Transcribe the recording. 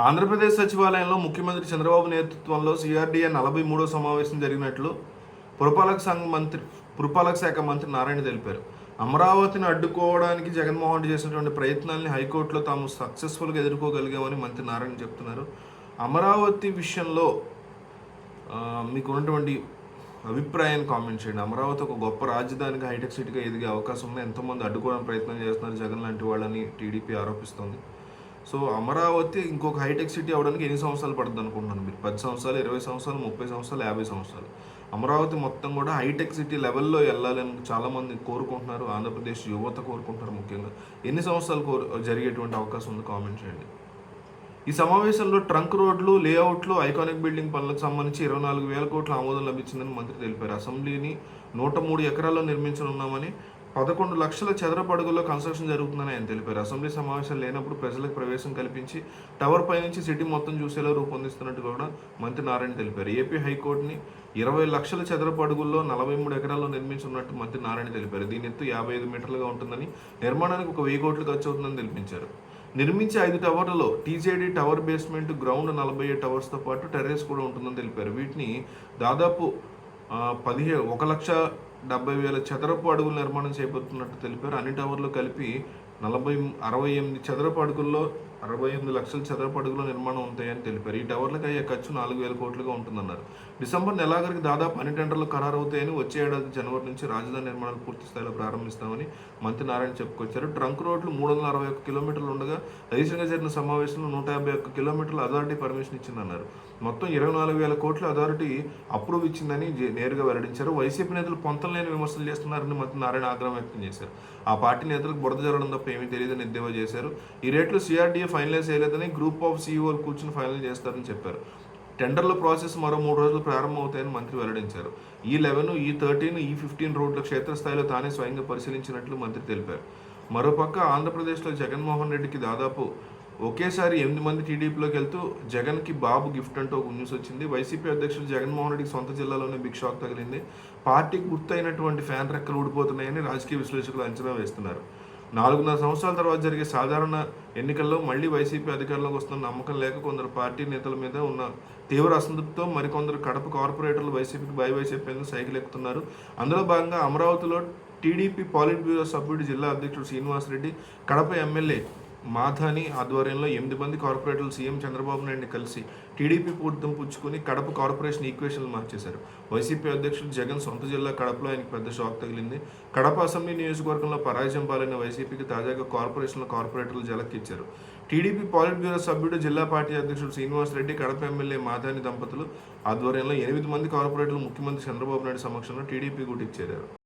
ఆంధ్రప్రదేశ్ సచివాలయంలో ముఖ్యమంత్రి చంద్రబాబు నేతృత్వంలో సిఆర్డీఏ నలభై మూడో సమావేశం జరిగినట్లు పురపాలక సంఘ మంత్రి పురపాలక శాఖ మంత్రి నారాయణ తెలిపారు. అమరావతిని అడ్డుకోవడానికి జగన్మోహన్ రెడ్డి చేసినటువంటి ప్రయత్నాల్ని హైకోర్టులో తాము సక్సెస్ఫుల్గా ఎదుర్కోగలిగామని మంత్రి నారాయణ చెప్తున్నారు. అమరావతి విషయంలో మీకు ఉన్నటువంటి అభిప్రాయాన్ని కామెంట్ చేయండి. అమరావతి ఒక గొప్ప రాజధానిగా హైటెక్ సిటీగా ఎదిగే అవకాశం ఉంది. ఎంతోమంది అడ్డుకోవడానికి ప్రయత్నం చేస్తున్నారు జగన్ లాంటి వాళ్ళని టీడీపీ ఆరోపిస్తోంది. సో అమరావతి ఇంకొక హైటెక్ సిటీ అవడానికి ఎన్ని సంవత్సరాలు పడుతుంది అనుకుంటున్నాను మీరు? పది సంవత్సరాలు ఇరవై సంవత్సరాలు ముప్పై సంవత్సరాలు యాభై సంవత్సరాలు. అమరావతి మొత్తం కూడా హైటెక్ సిటీ లెవెల్లో వెళ్ళాలని చాలామంది కోరుకుంటున్నారు. ఆంధ్రప్రదేశ్ యువత కోరుకుంటున్నారు ముఖ్యంగా. ఎన్ని సంవత్సరాలు కోరు జరిగేటువంటి అవకాశం ఉంది కామెంట్ చేయండి. ఈ సమావేశంలో ట్రంక్ రోడ్లు లేఅవుట్లు ఐకానిక్ బిల్డింగ్ పనులకు సంబంధించి ఇరవై నాలుగు వేల కోట్ల ఆమోదం లభించిందని మంత్రి తెలిపారు. అసెంబ్లీని నూట మూడు ఎకరాల్లో నిర్మించనున్నామని పదకొండు లక్షల చదరపడుగుల్లో కన్స్ట్రక్షన్ జరుగుతుందని ఆయన తెలిపారు. అసెంబ్లీ సమావేశాలు లేనప్పుడు ప్రజలకు ప్రవేశం కల్పించి టవర్ పై నుంచి సిటీ మొత్తం చూసేలా రూపొందిస్తున్నట్టు కూడా మంత్రి నారాయణ తెలిపారు. ఏపీ హైకోర్టుని ఇరవై లక్షల చదరపడుగుల్లో నలభై మూడు ఎకరాల్లో నిర్మించున్నట్టు మంత్రి నారాయణ తెలిపారు. దీని ఎత్తు యాభై ఐదు మీటర్లుగా ఉంటుందని నిర్మాణానికి ఒక వెయ్యి కోట్లు ఖర్చు అవుతుందని తెలిపించారు. నిర్మించే ఐదు టవర్లలో టీజేడీ టవర్ బేస్మెంట్ గ్రౌండ్ నలభై ఏడు టవర్స్తో పాటు టెర్రస్ కూడా ఉంటుందని తెలిపారు. వీటిని దాదాపు పదిహేడు ఒక లక్ష డెబ్బై వేల చదరపు అడుగుల నిర్మాణం చేపడుతున్నట్టు తెలిపారు. అన్ని టవర్లు కలిపి నలభై అరవై ఎనిమిది చదరపు అడుగుల్లో అరవై ఎనిమిది లక్షల చదరపు నిర్మాణం ఉంటాయని తెలిపారు. ఈ టవర్లకు అయ్యే ఖర్చు నాలుగు వేల కోట్లుగా ఉంటుందన్నారు. డిసెంబర్ నెలాఖరికి దాదాపు అన్ని టెండర్లు ఖరారవుతాయని వచ్చే ఏడాది జనవరి నుంచి రాజధాని నిర్మాణాలు పూర్తి స్థాయిలో ప్రారంభిస్తామని మంత్రి నారాయణ చెప్పుకొచ్చారు. ట్రంక్ రోడ్లు మూడు వందల అరవై ఒక్క కిలోమీటర్లు ఉండగా రీసెంట్గా జరిగిన సమావేశంలో నూట యాభై ఒక్క కిలోమీటర్ల అథారిటీ పర్మిషన్ ఇచ్చిందన్నారు. మొత్తం ఇరవై నాలుగు వేల కోట్ల అథారిటీ అప్రూవ్ ఇచ్చిందని నేరుగా వెల్లడించారు. వైసీపీ నేతలు పొంతం లేని విమర్శలు చేస్తున్నారని మంత్రి నారాయణ ఆగ్రహం వ్యక్తం చేశారు. ఆ పార్టీ నేతలకు బురద జరగడం తప్ప ఏమీ తెలియదని ఎద్దేవా చేశారు. ఈ రేట్లు సిఆర్డీఎఫ్ ఫైనలైజ్ చేయలేదని గ్రూప్ ఆఫ్ సీఈఓలు కూర్చుని ఫైనల్ చేస్తారని చెప్పారు. టెండర్ల ప్రాసెస్ మరో మూడు రోజులు ప్రారంభమవుతాయని మంత్రి వెల్లడించారు. ఈ లెవెన్ ఈ థర్టీన్ ఈ ఫిఫ్టీన్ రోడ్ల క్షేత్రస్థాయిలో తానే స్వయంగా పరిశీలించినట్లు మంత్రి తెలిపారు. మరోపక్క ఆంధ్రప్రదేశ్లో జగన్మోహన్ రెడ్డికి దాదాపు ఒకేసారి ఎనిమిది మంది టీడీపీలోకి వెళ్తూ జగన్కి బాబు గిఫ్ట్ అంటూ ఒక న్యూస్ వచ్చింది. వైసీపీ అధ్యక్షుడు జగన్మోహన్ రెడ్డికి సొంత జిల్లాలోనే బిగ్ షాక్ తగిలింది. పార్టీకి గుర్తయినటువంటి ఫ్యాన్ రెక్కలు ఊడిపోతున్నాయని రాజకీయ విశ్లేషకులు అంచనా వేస్తున్నారు. నాలుగున్నర సంవత్సరాల తర్వాత జరిగే సాధారణ ఎన్నికల్లో మళ్ళీ వైసీపీ అధికారంలోకి వస్తున్న నమ్మకం లేక కొందరు పార్టీ నేతల మీద ఉన్న తీవ్ర అసంతృప్తితో మరికొందరు కడప కార్పొరేటర్లు వైసీపీకి బై బై చెప్పేందుకు సైకిల్ ఎక్కుతున్నారు. అందులో భాగంగా అమరావతిలో టీడీపీ పాలిట్ బ్యూరో సభ్యుడు జిల్లా అధ్యక్షుడు శ్రీనివాసరెడ్డి కడప ఎమ్మెల్యే మాధాని ఆధ్వర్యంలో ఎనిమిది మంది కార్పొరేటర్లు సీఎం చంద్రబాబు నాయుడిని కలిసి టీడీపీ పూర్తం పుచ్చుకొని కడప కార్పొరేషన్ ఈక్వేషన్లు మార్చేశారు. వైసీపీ అధ్యక్షుడు జగన్ సొంత జిల్లా కడపలో ఆయనకు పెద్ద షాక్ తగిలింది. కడప అసెంబ్లీ నియోజకవర్గంలో పరాజయం పాలైన వైసీపీకి తాజాగా కార్పొరేషన్ల కార్పొరేటర్లు జలక్కిచ్చారు. టీడీపీ పాలిట్ బ్యూరో సభ్యుడు జిల్లా పార్టీ అధ్యక్షుడు శ్రీనివాస్ రెడ్డి కడప ఎమ్మెల్యే మాధాని దంపతులు ఆధ్వర్యంలో ఎనిమిది మంది కార్పొరేటర్లు ముఖ్యమంత్రి చంద్రబాబు నాయుడు సమక్షంలో టీడీపీ గుటిచ్చారు